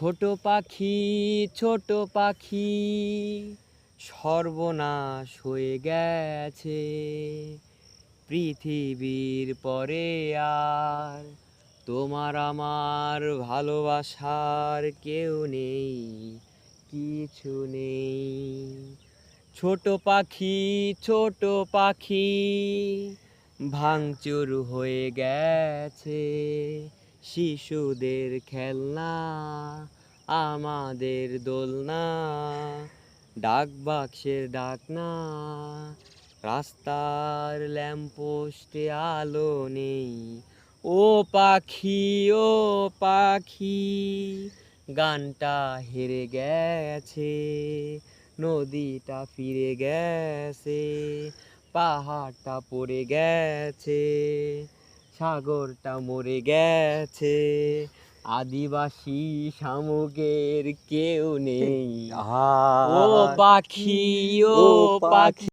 ছোট পাখি ছোট পাখি, সর্বনাশ হয়ে গেছে। পৃথিবীর পরে আর তোমার আমার ভালোবাসার কেউ নেই, কিছু নেই। ছোট পাখি ছোট পাখি, ভাঙচুর হয়ে গেছে। শিশুদের খেলনা, আমাদের দোলনা, ডাক বাক্সের ডাকনা, রাস্তার ল্যাম্পোস্টে আলো নেই। ও পাখি ও পাখি, গানটা হেরে গেছে, নদীটা ফিরে গেছে, পাহাড়টা পড়ে গেছে। সাগরটা মরে গেছে। আদিবাসী শামুকের কেউ নেই। ও পাখি ও পাখি।